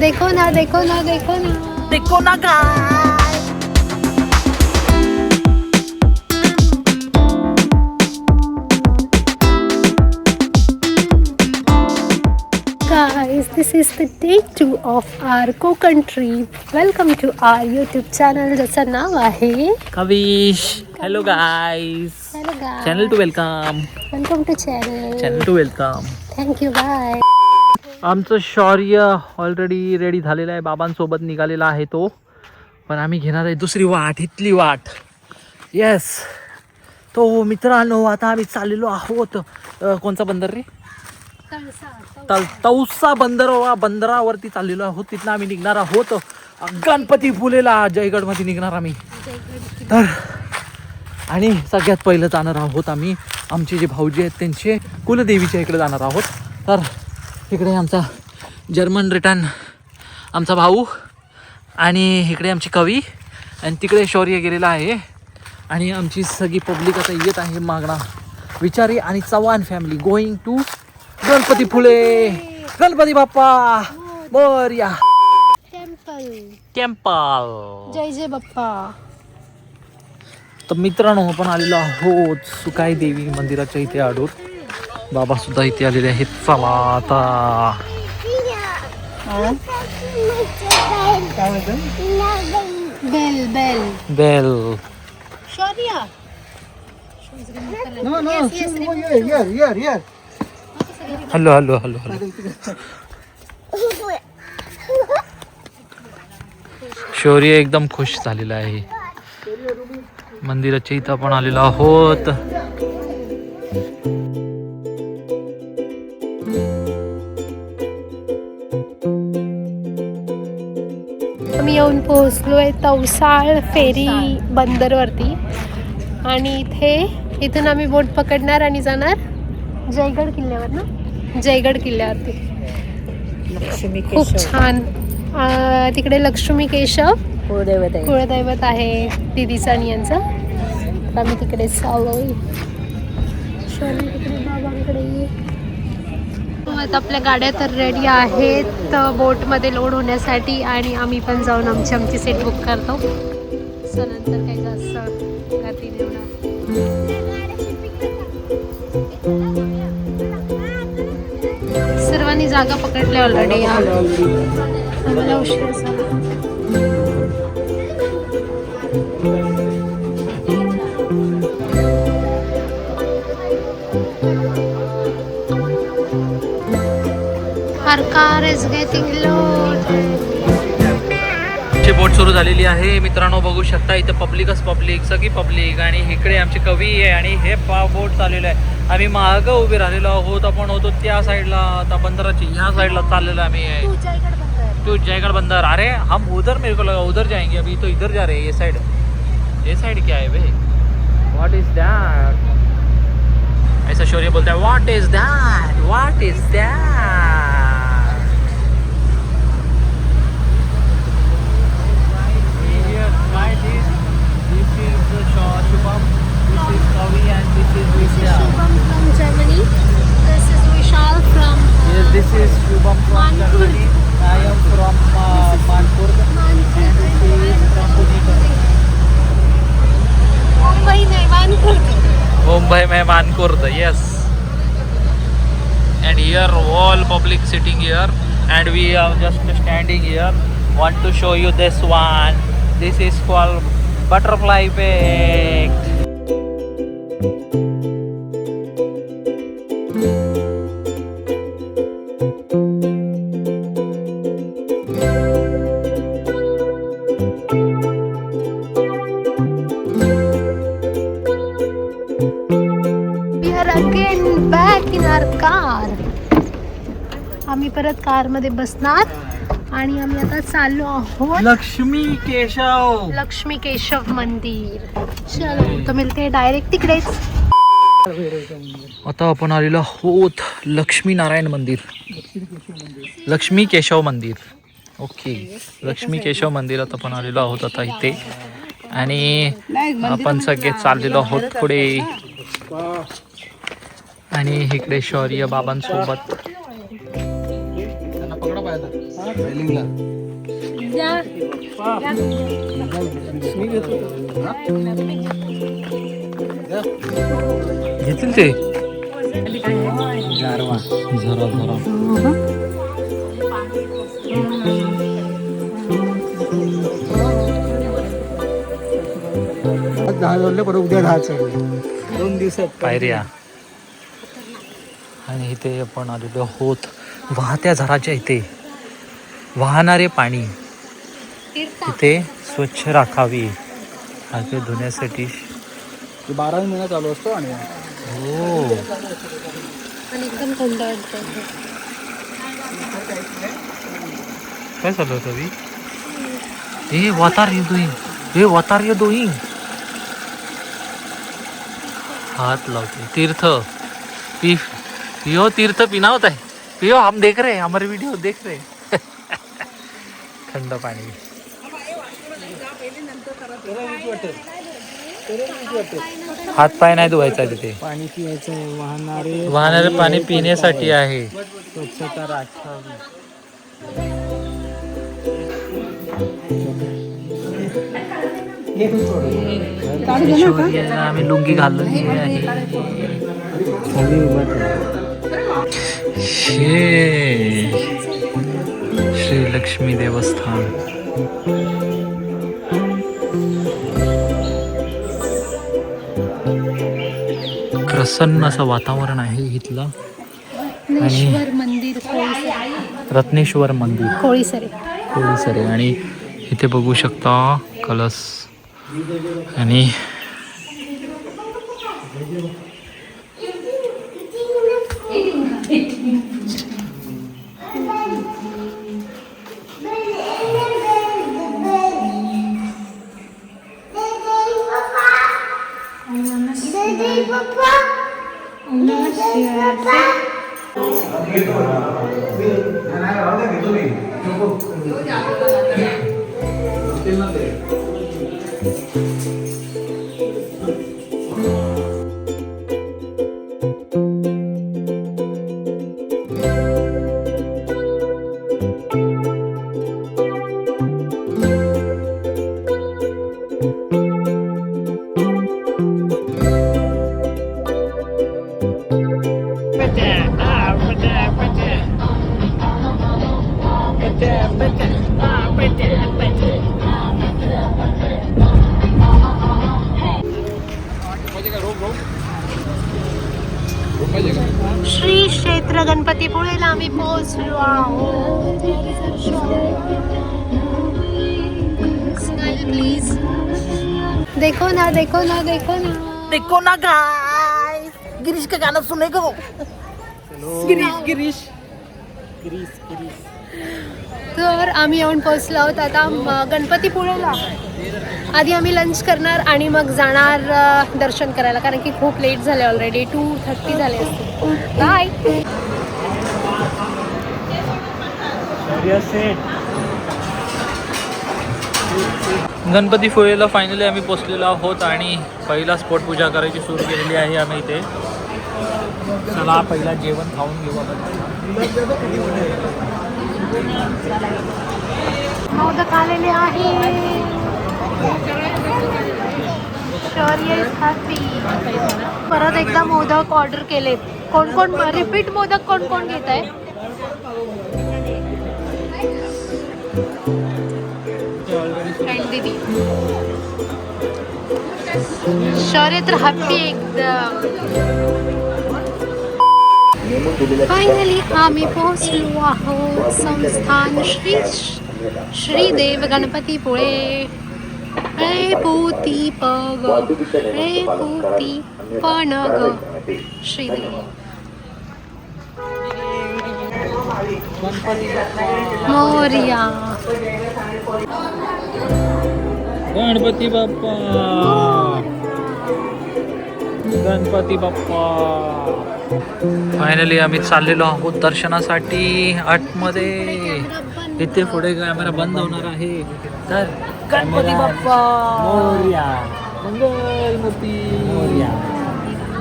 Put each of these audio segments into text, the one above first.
देखो ना देखो ना देखो ना देखो ना काय Guys, this is the day two of our Konkan trip. Welcome to our YouTube channel ज्याचं नाव आहे Kavish hello guys Hello guys. Channel to welcome Welcome to channel. Channel to welcome Thank you. Bye. आमचं Shaurya already ready झालेलं आहे. बाबांसोबत निघालेला आहे तो. पण आम्ही घेणार आहे दुसरी वाट इथली वाट. येस तो मित्रांनो आता आम्ही चाललेलो आहोत. कोणचा बंदर रे? तल तौसा बंदर बंदरावरती चाललेलो आहोत. तिथनं आम्ही निघणार आहोत. गणपती फुलेला जयगडमध्ये निघणार आम्ही. तर आणि सगळ्यात पहिलं जाणार आहोत आम्ही. आमचे जे भाऊजी आहेत त्यांचे कुलदेवीच्या इकडे जाणार आहोत. तर इकडे आमचा जर्मन रिटर्न आमचा भाऊ आणि इकडे आमची कवी आणि तिकडे शौर्य गेलेला आहे. आणि आमची सगळी पब्लिक आता येत आहे मागणा. विचारी आणि Chavan family going to Ganpatipule. Ganpati बाप्पा. मोरया टेम्पल टेम्पल जय जय बाप्पा. तर मित्रांनो आपण आलेलो आहोत सुकाई देवी मंदिराच्या इथे आडूर. बाबा सुद्धा इथे आलेले आहेत. चला आता. Bell. Hello hello hello hello. Shaurya एकदम खुश झालेला आहे. मंदिराच्या इथं आपण आलेलो आहोत. येऊन पोहोचलोय तवसाळ फेरी बंदरवरती. आणि इथे इथून आम्ही बोट पकडणार आणि जाणार जयगड किल्ल्यावर ना? जयगड किल्ल्यावरती. खूप छान. तिकडे लक्ष्मी केशव कुळदैवत आहे. दिदीचं आणि यांचं. तर आम्ही तिकडे शौर्य तिकडे बाबांकडे ये. आपल्या गाड्या तर रेडी आहेत बोटमध्ये लोड होण्यासाठी आणि आम्ही पण जाऊन आमची आमची सीट बुक करतो. सो नंतर काही जास्त गर्दी नाही सर्वांनी जागा पकडल्या ऑलरेडी आम्हाला उशीर झाला. Our car is getting. ची बोट सुरू झालेली आहे. मित्रांनो बघू शकता इथं पब्लिकच पब्लिक सगळी पब्लिक आणि इकडे आमची कवी आहे आणि हे पा बोट चाललेलं आहे. आम्ही मागं उभे राहिलेलो आहोत. आपण होतो त्या साईडला आता बंदराची ह्या साईडला चाललेलो आम्ही. तो जयगढ़ बंदर. अरे हम उधर मेरे को लगा उधर जाएंगे. अभी तो इधर जा रहे हैं ये साइड ये साइड क्या है भाई? व्हाट इज दैट ऐसा शौर्य बोलता है what is that what is that here all public sitting here and we are just standing here. Want to show you this one. This is called butterfly effect. Again back in our car. आम्ही परत कारमध्ये बसणार आणि आम्ही आता चाललो आहोत लक्ष्मी केशव. लक्ष्मी केशव मंदिर. चलो तो मिळते डायरेक्ट तिकडेच. आता आपण आलेलो आहोत लक्ष्मी नारायण मंदिर. लक्ष्मी केशव मंदिर. ओके लक्ष्मी केशव मंदिरात आपण आलेलो आहोत आता इथे. आणि आपण सगळे चाललेलो आहोत पुढे. आणि इकडे शौर्य बाबांसोबत. मी घेतो घेतील ते दहा जोडले पण उद्या दोन दिवसात पायऱ्या. आणि इथे आपण आलेलो आहोत वाहत्या झराच्या इथे. वाहणारे पाणी इथे स्वच्छ राखावी. हाके धुण्यासाठी बारा महिना चालू असतो आणि हो. आणि एकदम थंड वाटतं काय चालू होतं बी वॉट आर यू ए वॉट आर यू डुईंग हाथ लावते. तीर्थ. पी पियो तीर्थ पीना होता है पियो हम देख रहे हैं हमारे वीडियो देख रहे हैं. थंड पाणी. हात पाय नाही धुवायचा तिथे. पाणी पियायचं वाहणारे वाहणारे पाणी पिण्यासाठी आहे. स्वच्छता राखावी. आम्ही लुंगी आहे. हे. श्री लक्ष्मी देवस्थान. प्रसन्न असं वातावरण आहे इथलं. ईश्वर मंदिर कोळीसरे रत्नेश्वर मंदिर. कोळीसरे सर. आणि इथे बघू शकता कलस आणि श्री क्षेत्र गणपतीपुळेला आम्ही पोहोचलो आहोत प्लीज देखो ना देखो ना देखो ना. देखो ना गाय गिरीश का गाना सुने को गिरीश गिरीश. तर आम्ही येऊन पोहोचलो आहोत. आता गणपतीपुळेला. आधी आम्ही लंच करणार आणि मग जाणार दर्शन करायला. कारण की खूप लेट झाले ऑलरेडी टू थर्टी झाले असते बाय गणपती फुळेला फायनली आम्ही पोचलेलो आहोत आणि पहिला स्पोट पूजा करायची सुरू केलेली आहे आम्ही इथे. चला पहिला जेवण खाऊन घेऊ आपण. मोदक आलेले आहे. परत एकदा मोदक ऑर्डर केलेत. कोण कोण रिपीट मोदक कोण कोण घेत आहे दीदी शौर्य तर हॅप्पी एकदम फायनली आम्ही पोहोचलो आहोत संस्थान श्री श्रीदेव गणपती पुळे. रे पोती पग रे पोती पणग श्रीदेव. मोर्या. गणपती बाप्पा. गणपती बाप्पा. फायनली आम्ही चाललेलो आहोत दर्शनासाठी आतमध्ये. इथे पुढे कॅमेरा बंद होणार आहे. तर गणपती बाप्पा. मोरया. मंगलमूर्ती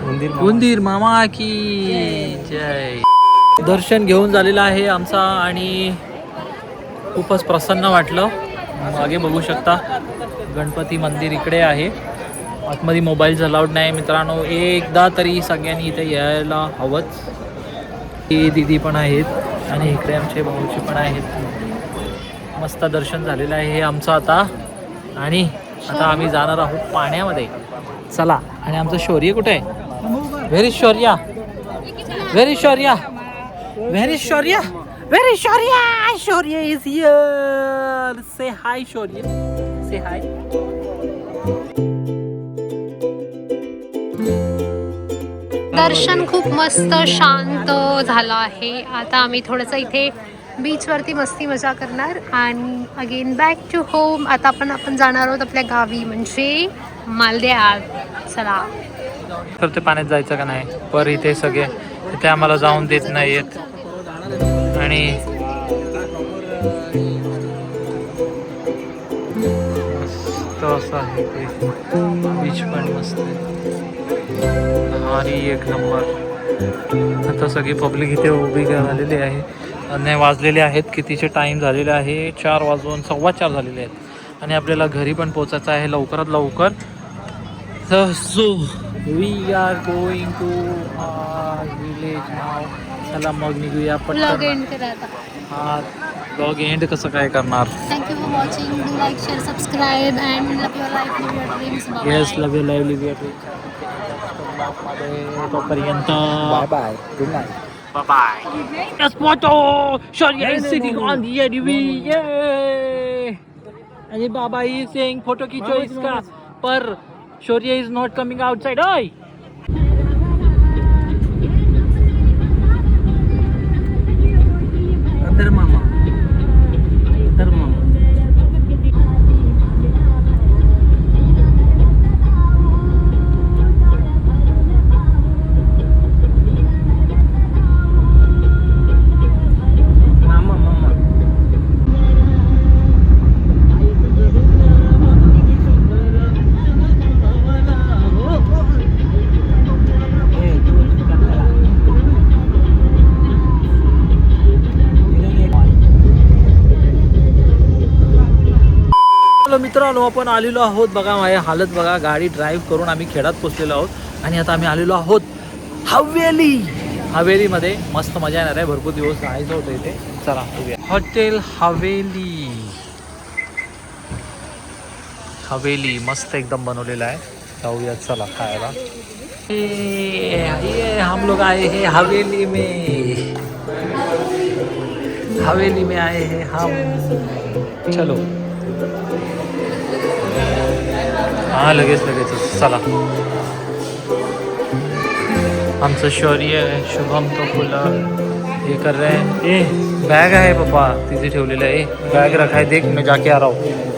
मंदिर उंदीर मामा की जय. दर्शन घेऊन झालेलं आहे आमचा आणि खूपच प्रसन्न वाटलं. मागे बघू शकता गणपती मंदिर इकडे आहे. आतमध्ये मोबाईल अलाउड नाही. मित्रांनो एकदा तरी सगळ्यांनी इथे यायला हवंच. ही दिदी पण आहेत आणि इकडे आमचे भाऊचे पण आहेत. मस्त दर्शन झालेलं आहे हे आमचं आता. आणि आता आम्ही जाणार आहोत पाण्यामध्ये. चला आणि आमचं शौर्य कुठे आहे? Very Shaurya. Very Shaurya. Very Shaurya. Very Shaurya. Shaurya is here से हाय शौर्य. से हाय दर्शन खूप मस्त शांत झालं आहे. आता आम्ही थोडंसं इथे बीचवरती मस्ती मजा करणार. आणि अगेन बॅक टू होम आता आपण आपण जाणार आहोत आपल्या गावी म्हणजे मालदेव चला. तर ते पाण्यात जायचं का नाही? पर इथे सगळे. इथे आम्हाला जाऊन देत नाहीयेत. आणि मस्त असं आहे ते. बीच पण मस्त आहे. भारी एक नंबर. आता सगळी पब्लिक इथे उभी झालेली आहे. आणि वाजलेले आहेत कितीचे टाईम झालेले आहे चार वाजून सव्वा चार झालेले आहेत. आणि आपल्याला घरी पण पोचायचं आहे लवकरात लवकर. तर so we are going to village नाव चला मग निघूया आता. हा ब्लॉग एंड कसं काय करणार? Thank you for watching do like share subscribe and love your life live your dreams yes love you live live तोपर्यंत bye bye good night Bye bye. Yes, photo. Sharia is sitting on the ADV. Yay! And Baba is saying photo खींचो इसका पर Sharia is not coming outside. Oi! मित्रांनो आपण आलेलो आहोत. बघा माझ्या हालत बघा. गाडी ड्राईव्ह करून आम्ही खेड्यात पोचलेलो आहोत. आणि आता आम्ही आलेलो आहोत हवेली. हवेलीमध्ये मस्त मजा येणार आहे. भरपूर दिवस राहायचं होतं इथे. चला हॉटेल हवेली. हवेली मस्त एकदम बनवलेलं आहे. जाऊया चला खायला. ये हम लोग आए हैं हवेली में. हवेली में आए हैं हम. चलो. हा लगेच लगेच. चला. आमचं शौर्य शुभम तो फुलं. हे कर रहे हैं. ए बॅग आहे पप्पा. तिथे ठेवलेलं आहे. बॅग रखा है देख मी जाके आ रहा हूँ.